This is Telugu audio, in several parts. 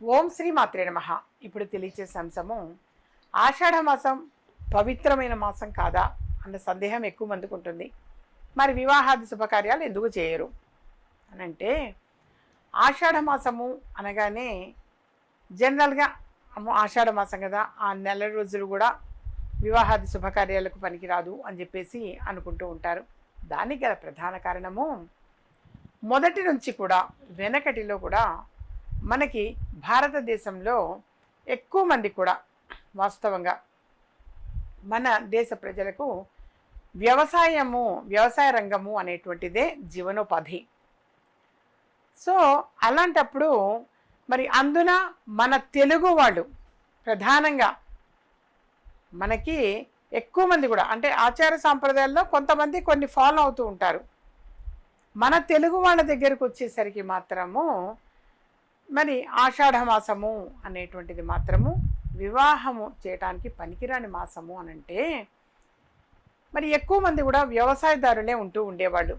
ఓం శ్రీ మాత్రే నమ. ఇప్పుడు తెలియచేసే అంశము ఆషాఢ మాసం పవిత్రమైన మాసం కాదా అన్న సందేహం ఎక్కువ మందికి ఉంటుంది మరి వివాహాది శుభకార్యాలు ఎందుకు చేయరు? అని అంటే ఆషాఢ మాసము అనగానే జనరల్గా ఆషాఢ మాసం కదా ఆ నెల రోజులు కూడా వివాహాది శుభకార్యాలకు పనికిరాదు అని చెప్పేసి అనుకుంటూ ఉంటారు. దానికి గల ప్రధాన కారణము మొదటి నుంచి కూడా వెనకటిలో కూడా మనకి భారతదేశంలో ఎక్కువ మంది కూడా వాస్తవంగా మన దేశ ప్రజలకు వ్యవసాయము వ్యవసాయ రంగము అనేటువంటిదే జీవనోపాధి. సో అలాంటప్పుడు మరి అందున మన తెలుగు వాళ్ళు ప్రధానంగా మనకి ఎక్కువ మంది కూడా అంటే ఆచార సాంప్రదాయాల్లో కొంతమంది కొన్ని ఫాలో అవుతూ ఉంటారు. మన తెలుగు వాళ్ళ దగ్గరకు వచ్చేసరికి మాత్రము మరి ఆషాఢ మాసము అనేటువంటిది మాత్రము వివాహము చేయటానికి పనికిరాని మాసము అని అంటే మరి ఎక్కువ మంది కూడా వ్యవసాయదారులే ఉంటూ ఉండేవాళ్ళు.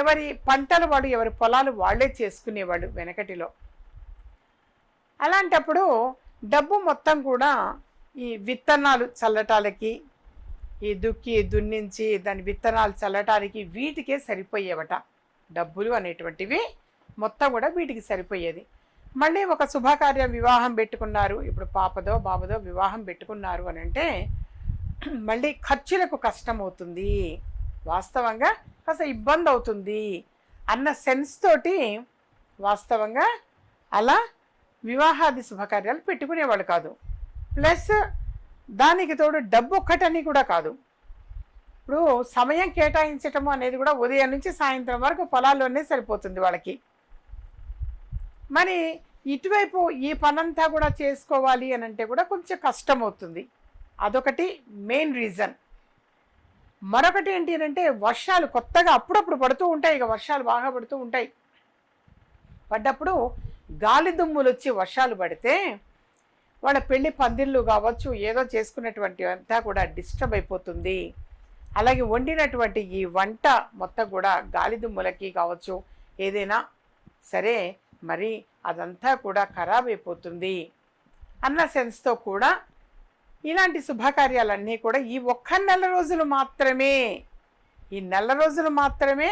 ఎవరి పంటలు వాడు ఎవరి పొలాలు వాళ్ళే చేసుకునేవాడు వెనకటిలో. అలాంటప్పుడు డబ్బు మొత్తం కూడా ఈ విత్తనాలు చల్లటాలకి ఈ దుక్కి దున్నించి దాని విత్తనాలు చల్లటానికి వీటికే సరిపోయేవట. డబ్బులు అనేటువంటివి మొత్తం కూడా వీటికి సరిపోయేది. మళ్ళీ ఒక శుభకార్యం వివాహం పెట్టుకున్నారు. ఇప్పుడు పాపదో బాబుదో వివాహం పెట్టుకున్నారు అని అంటే మళ్ళీ ఖర్చులకు కష్టం అవుతుంది వాస్తవంగా కాస్త ఇబ్బంది అవుతుంది అన్న సెన్స్ తోటి వాస్తవంగా అలా వివాహాది శుభకార్యాలు పెట్టుకునేవాళ్ళు కాదు. ప్లస్ దానికి తోడు డబ్బు ఒక్కటని కూడా కాదు. ఇప్పుడు సమయం కేటాయించటము అనేది కూడా ఉదయం నుంచి సాయంత్రం వరకు పొలాల్లోనే సరిపోతుంది వాళ్ళకి. మరి ఇటువైపు ఈ పనంతా కూడా చేసుకోవాలి అని అంటే కూడా కొంచెం కష్టం అవుతుంది అదొకటి మెయిన్ రీజన్. మరొకటి ఏంటి అంటే వర్షాలు కొత్తగా అప్పుడప్పుడు పడుతూ ఉంటాయి. ఇక వర్షాలు బాగా పడుతూ ఉంటాయి. పడ్డప్పుడు గాలి దుమ్ములు వచ్చి వర్షాలు పడితే వాళ్ళ పెళ్ళి పందిళ్ళు కావచ్చు ఏదో చేసుకున్నటువంటి అంతా కూడా డిస్టర్బ్ అయిపోతుంది. అలాగే వండినటువంటి ఈ వంట మొత్తం కూడా గాలి దుమ్ములకి కావచ్చు ఏదైనా సరే మరి అదంతా కూడా ఖరాబ్ అయిపోతుంది అన్న సెన్స్తో కూడా ఇలాంటి శుభకార్యాలన్నీ కూడా ఈ ఒక్క నెల రోజులు మాత్రమే ఈ నెల రోజులు మాత్రమే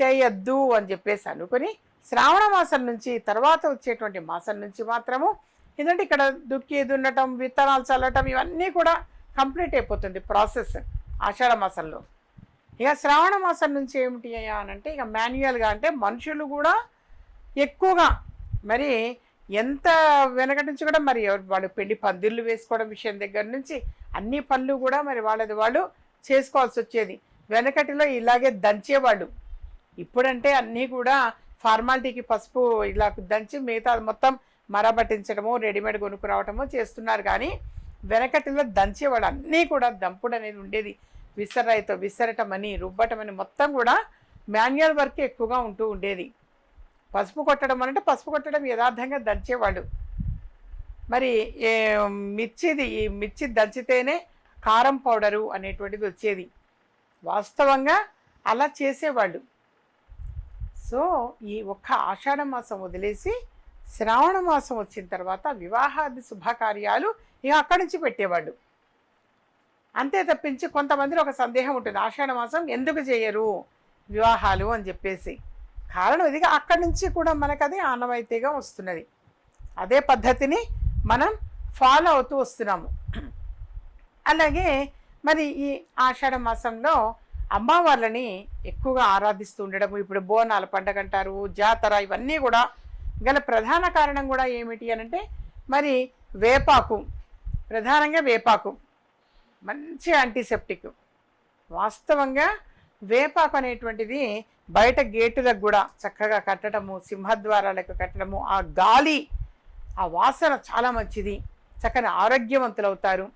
చేయొద్దు అని చెప్పేసి అనుకుని శ్రావణ మాసం నుంచి తర్వాత వచ్చేటువంటి మాసం నుంచి మాత్రము ఎందుకంటే ఇక్కడ దుక్కి దున్నటం విత్తనాలు చల్లటం ఇవన్నీ కూడా కంప్లీట్ అయిపోతుంది ప్రాసెస్ ఆషాఢ మాసంలో. ఇక శ్రావణ మాసం నుంచి ఏమిటి అయ్యా అని అంటే ఇక మాన్యువల్గా అంటే మనుషులు కూడా ఎక్కువగా మరి ఎంత వెనకటి నుంచి కూడా మరి వాళ్ళు పెళ్ళి పందిర్లు వేసుకోవడం విషయం దగ్గర నుంచి అన్ని పనులు కూడా మరి వాళ్ళది వాళ్ళు చేసుకోవాల్సి వచ్చేది. వెనకటిలో ఇలాగే దంచేవాళ్ళు. ఇప్పుడంటే అన్నీ కూడా ఫార్మాలిటీకి పసుపు ఇలా దంచి మిగతా మొత్తం మరబట్టించడము రెడీమేడ్ కొనుక్కురావటము చేస్తున్నారు. కానీ వెనకటిలో దంచేవాడు అన్నీ కూడా దంపుడు అనేది ఉండేది. విసరాయితో విసరటమని రుబ్బటమని మొత్తం కూడా మాన్యువల్ వర్క్ ఎక్కువగా ఉంటూ ఉండేది. పసుపు కొట్టడం అంటే పసుపు కొట్టడం యథార్థంగా దంచేవాళ్ళు. మరి ఏ మిర్చిది ఈ మిర్చి దంచితేనే కారం పౌడరు అనేటువంటిది వచ్చేది. వాస్తవంగా అలా చేసేవాళ్ళు. సో ఈ ఒక్క ఆషాఢ మాసం వదిలేసి శ్రావణ మాసం వచ్చిన తర్వాత వివాహాది శుభకార్యాలు ఇక అక్కడి నుంచి పెట్టేవాళ్ళు. అంతే తప్పించి కొంతమందిలో ఒక సందేహం ఉంటుంది. ఆషాఢ మాసం ఎందుకు చేయరు? వివాహాలు అని చెప్పేసి. కారణం ఇది అక్కడి నుంచి కూడా మనకు అది ఆనవాయితీగా వస్తున్నది. అదే పద్ధతిని మనం ఫాలో అవుతూ వస్తున్నాము. అలాగే మరి ఈ ఆషాఢ మాసంలో అమ్మవార్లని ఎక్కువగా ఆరాధిస్తూ ఉండడము ఇప్పుడు బోనాల పండగ అంటారు జాతర ఇవన్నీ కూడా గల ప్రధాన కారణం కూడా ఏమిటి అని అంటే మరి వేపాకు ప్రధానంగా వేపాకు మంచి యాంటీసెప్టిక్ వాస్తవంగా వేపాకు అనేటువంటిది బయట గేటులకు కూడా చక్కగా కట్టడము సింహద్వారాలకు కట్టడము ఆ గాలి ఆ వాసన చాలా మంచిది. చక్కని ఆరోగ్యవంతులవుతారు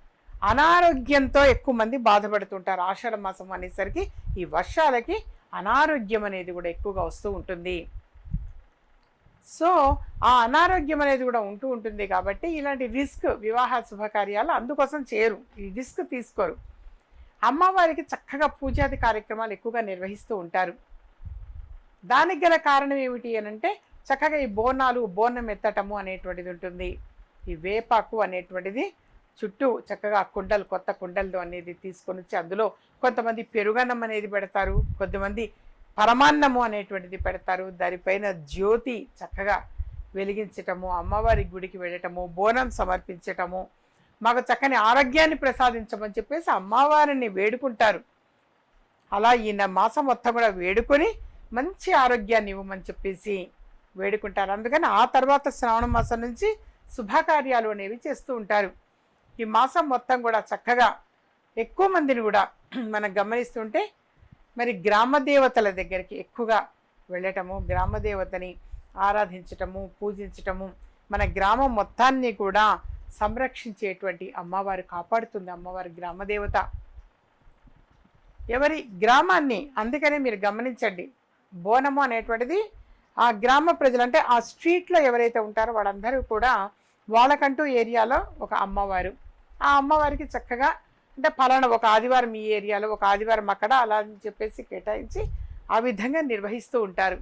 అనారోగ్యంతో ఎక్కువ మంది బాధపడుతుంటారు ఆషాఢ మాసం అనేసరికి. ఈ వర్షాలకి అనారోగ్యం అనేది కూడా ఎక్కువగా వస్తూ ఉంటుంది. సో ఆ అనారోగ్యం అనేది కూడా ఉంటూ ఉంటుంది కాబట్టి ఇలాంటి రిస్క్ వివాహ శుభకార్యాలు అందుకోసం చేయరు. ఈ రిస్క్ తీసుకోరు. అమ్మవారికి చక్కగా పూజాది కార్యక్రమాలు ఎక్కువగా నిర్వహిస్తూ ఉంటారు. దానికి గల కారణం ఏమిటి అని అంటే చక్కగా ఈ బోనాలు బోనం ఎత్తటము అనేటువంటిది ఉంటుంది. ఈ వేపాకు అనేటువంటిది చుట్టూ చక్కగా కుండలు కొత్త కుండలు అనేది తీసుకొని వచ్చి అందులో కొంతమంది పెరుగన్నం అనేది పెడతారు కొంతమంది పరమాన్నము అనేటువంటిది పెడతారు. దానిపైన జ్యోతి చక్కగా వెలిగించటము అమ్మవారి గుడికి వెళ్ళటము బోనం సమర్పించటము మాకు చక్కని ఆరోగ్యాన్ని ప్రసాదించమని చెప్పేసి అమ్మవారిని వేడుకుంటారు. అలా ఈయన మాసం మొత్తం కూడా వేడుకొని మంచి ఆరోగ్యాన్ని ఇవ్వమని చెప్పేసి వేడుకుంటారు. అందుకని ఆ తర్వాత శ్రావణ మాసం నుంచి శుభకార్యాలు అనేవి చేస్తూ ఉంటారు. ఈ మాసం మొత్తం కూడా చక్కగా ఎక్కువ మందిని కూడా మనం గమనిస్తుంటే మరి గ్రామ దేవతల దగ్గరికి ఎక్కువగా వెళ్ళటము గ్రామ దేవతని ఆరాధించటము పూజించటము మన గ్రామం మొత్తాన్ని కూడా సంరక్షించేటువంటి అమ్మవారు కాపాడుతుంది అమ్మవారి గ్రామదేవత ఎవరి గ్రామాన్ని అందుకనే మీరు గమనించండి. బోనము అనేటువంటిది ఆ గ్రామ ప్రజలు అంటే ఆ స్ట్రీట్లో ఎవరైతే ఉంటారో వాళ్ళందరూ కూడా వాళ్ళకంటూ ఏరియాలో ఒక అమ్మవారు. ఆ అమ్మవారికి చక్కగా అంటే ఫలానా ఒక ఆదివారం ఈ ఏరియాలో ఒక ఆదివారం అక్కడ అలా అని చెప్పేసి కేటాయించి ఆ విధంగా నిర్వహిస్తూ ఉంటారు.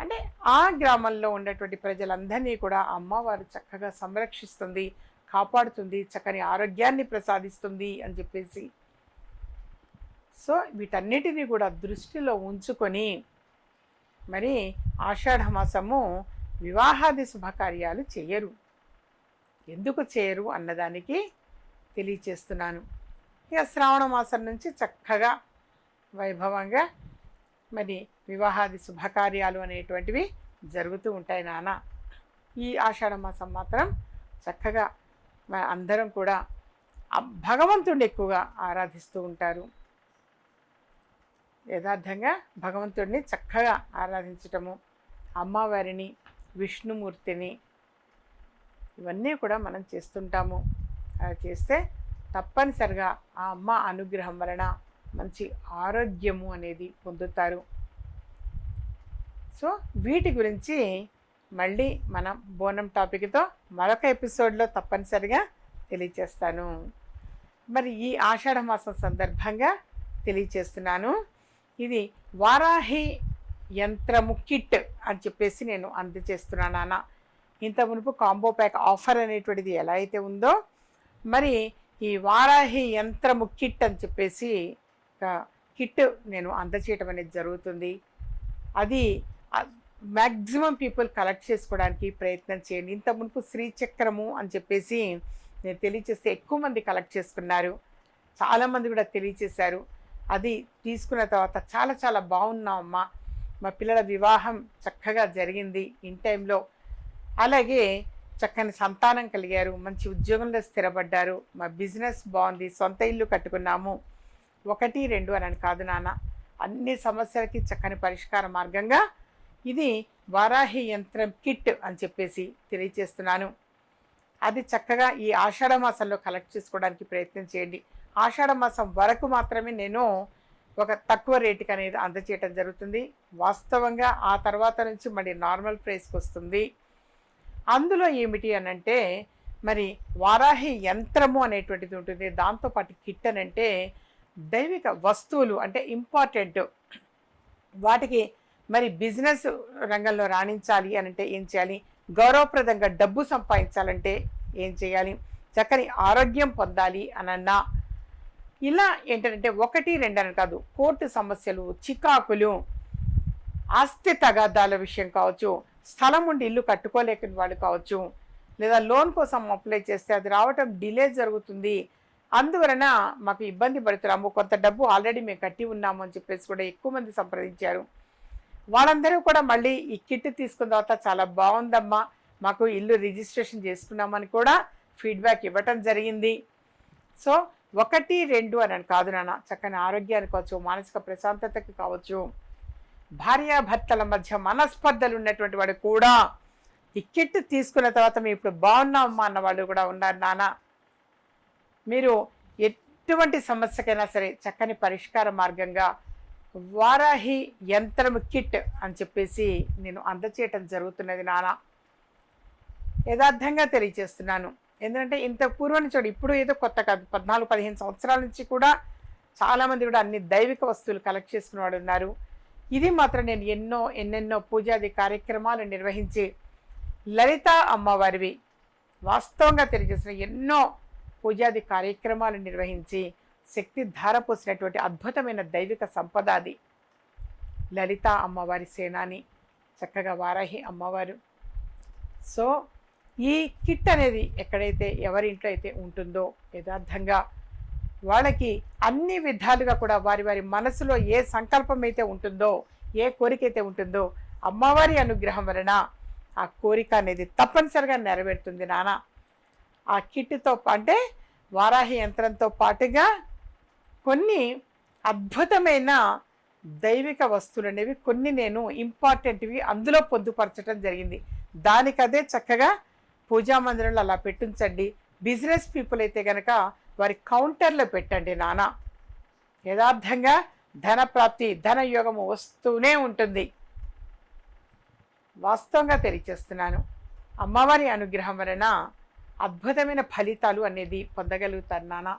అంటే ఆ గ్రామంలో ఉన్నటువంటి ప్రజలందరినీ కూడా అమ్మవారు చక్కగా సంరక్షిస్తుంది కాపాడుతుంది చక్కని ఆరోగ్యాన్ని ప్రసాదిస్తుంది అని చెప్పేసి సో వీటన్నిటినీ కూడా దృష్టిలో ఉంచుకొని మరి ఆషాఢ మాసము వివాహాది శుభకార్యాలు చేయరు. ఎందుకు చేయరు అన్నదానికి తెలియచేస్తున్నాను. ఇక శ్రావణ మాసం నుంచి చక్కగా వైభవంగా మరి వివాహాది శుభకార్యాలు అనేటువంటివి జరుగుతూ ఉంటాయి నాన్న ఈ ఆషాఢ మాసం మాత్రం చక్కగా అందరం కూడా భగవంతుడిని ఎక్కువగా ఆరాధిస్తూ ఉంటారు. యథార్థంగా భగవంతుడిని చక్కగా ఆరాధించటము అమ్మవారిని విష్ణుమూర్తిని ఇవన్నీ కూడా మనం చేస్తుంటాము. అలా చేస్తే తప్పనిసరిగా ఆ అమ్మ అనుగ్రహం వలన మంచి ఆరోగ్యము అనేది పొందుతారు. సో వీటి గురించి మళ్ళీ మనం బోనం టాపిక్తో మరొక ఎపిసోడ్లో తప్పనిసరిగా తెలియచేస్తాను. మరి ఈ ఆషాఢ మాసం సందర్భంగా తెలియచేస్తున్నాను. ఇది వారాహి యంత్రము కిట్ అని చెప్పేసి నేను అందజేస్తున్నాను నాన్న. ఇంత మునుపు కాంబో ప్యాక్ ఆఫర్ అనేటువంటిది ఎలా అయితే ఉందో మరి ఈ వారాహి యంత్రము కిట్ అని చెప్పేసి కిట్ నేను అందచేయటం అనేది జరుగుతుంది. అది మ్యాక్సిమం పీపుల్ కలెక్ట్ చేసుకోవడానికి ప్రయత్నం చేయండి. ఇంత మునుపు శ్రీచక్రము అని చెప్పేసి నేను తెలియచేస్తే ఎక్కువ మంది కలెక్ట్ చేసుకున్నారు. చాలామంది కూడా తెలియచేశారు అది తీసుకున్న తర్వాత చాలా చాలా బాగున్నామమ్మా మా పిల్లల వివాహం చక్కగా జరిగింది ఇన్ టైంలో. అలాగే చక్కని సంతానం కలిగారు మంచి ఉద్యోగంలో స్థిరపడ్డారు మా బిజినెస్ బాగుంది సొంత ఇల్లు కట్టుకున్నాము. ఒకటి రెండు అని కాదు నాన్న. అన్ని సమస్యలకి చక్కని పరిష్కార మార్గంగా ఇది వారాహి యంత్రం కిట్ అని చెప్పేసి తెలియచేస్తున్నాను అది చక్కగా ఈ ఆషాఢ మాసంలో కలెక్ట్ చేసుకోవడానికి ప్రయత్నం చేయండి. ఆషాఢ మాసం వరకు మాత్రమే నేను ఒక తక్కువ రేటుకి అనేది అందచేయటం జరుగుతుంది. వాస్తవంగా ఆ తర్వాత నుంచి మరి నార్మల్ ప్రైస్కి వస్తుంది. అందులో ఏమిటి అనంటే మరి వారాహి యంత్రము అనేటువంటిది ఉంటుంది. దాంతోపాటు కిట్ అని అంటే దైవిక వస్తువులు అంటే ఇంపార్టెంట్. వాటికి మరి బిజినెస్ రంగంలో రాణించాలి అని అంటే ఏం చేయాలి? గౌరవప్రదంగా డబ్బు సంపాదించాలంటే ఏం చేయాలి? చక్కని ఆరోగ్యం పొందాలి అనన్నా ఇలా ఏంటంటే ఒకటి రెండు అని కాదు కోర్టు సమస్యలు చికాకులు ఆస్తి తగాదాల విషయం కావచ్చు స్థలం ఉండి ఇల్లు కట్టుకోలేకని వాళ్ళు కావచ్చు లేదా లోన్ కోసం అప్లై చేస్తే అది రావటం డిలే జరుగుతుంది. అందువలన మాకు ఇబ్బంది పడుతున్నాము. కొంత డబ్బు ఆల్రెడీ మేము కట్టి ఉన్నాము అని చెప్పేసి కూడా ఎక్కువ మంది సంప్రదించారు. వాళ్ళందరూ కూడా మళ్ళీ ఈ కిట్ తీసుకున్న తర్వాత చాలా బాగుందమ్మా మాకు ఇల్లు రిజిస్ట్రేషన్ చేసుకున్నామని కూడా ఫీడ్బ్యాక్ ఇవ్వటం జరిగింది. సో ఒకటి రెండు అని కాదు నాన్న. చక్కని ఆరోగ్యానికి కావచ్చు మానసిక ప్రశాంతతకి కావచ్చు భార్యాభర్తల మధ్య మనస్పర్ధలు ఉన్నటువంటి వాడు కూడా ఈ కిట్ తీసుకున్న తర్వాత మేము ఇప్పుడు బాగున్నామమ్మా అన్న వాళ్ళు కూడా ఉన్నారు నాన్న. మీరు ఎటువంటి సమస్యకైనా సరే చక్కని పరిష్కార మార్గంగా వారాహి యంత్రం కిట్ అని చెప్పేసి నేను అందచేయటం జరుగుతున్నది నాన్న. యథార్థంగా తెలియచేస్తున్నాను ఎందుకంటే ఇంత పూర్వం నుంచి ఇప్పుడు ఏదో కొత్త కాదు. పద్నాలుగు పదిహేను సంవత్సరాల నుంచి కూడా చాలామంది కూడా అన్ని దైవిక వస్తువులు కలెక్ట్ చేసుకున్న వాడు ఉన్నారు. ఇది మాత్రం నేను ఎన్నో ఎన్నెన్నో పూజాది కార్యక్రమాలు నిర్వహించి లలిత అమ్మవారివి. వాస్తవంగా తెలియజేసిన ఎన్నో పూజాది కార్యక్రమాలు నిర్వహించి శక్తి ధార పోసినటువంటి అద్భుతమైన దైవిక సంపద అది. లలిత అమ్మవారి సేనాని చక్కగా వారాహి అమ్మవారు. సో ఈ కిట్ అనేది ఎక్కడైతే ఎవరి ఇంట్లో అయితే ఉంటుందో యథార్థంగా వాళ్ళకి అన్ని విధాలుగా కూడా వారి వారి మనసులో ఏ సంకల్పం అయితే ఉంటుందో ఏ కోరిక అయితే ఉంటుందో అమ్మవారి అనుగ్రహం వలన ఆ కోరిక అనేది తప్పనిసరిగా నెరవేరుతుంది నాన్న ఆ కిట్తో అంటే వారాహి యంత్రంతో పాటుగా కొన్ని అద్భుతమైన దైవిక వస్తువులు అనేవి కొన్ని నేను ఇంపార్టెంట్వి అందులో పొందుపరచడం జరిగింది. దానికదే చక్కగా పూజా మందిరంలో అలా పెట్టించండి. బిజినెస్ పీపుల్ అయితే కనుక వారి కౌంటర్లో పెట్టండి నాన్న. యథార్థంగా ధన ప్రాప్తి ధన యోగము వస్తూనే ఉంటుంది. వాస్తవంగా తెలియచేస్తున్నాను. అమ్మవారి అనుగ్రహం వలన అద్భుతమైన ఫలితాలు అనేది పొందగలుగుతారు నానా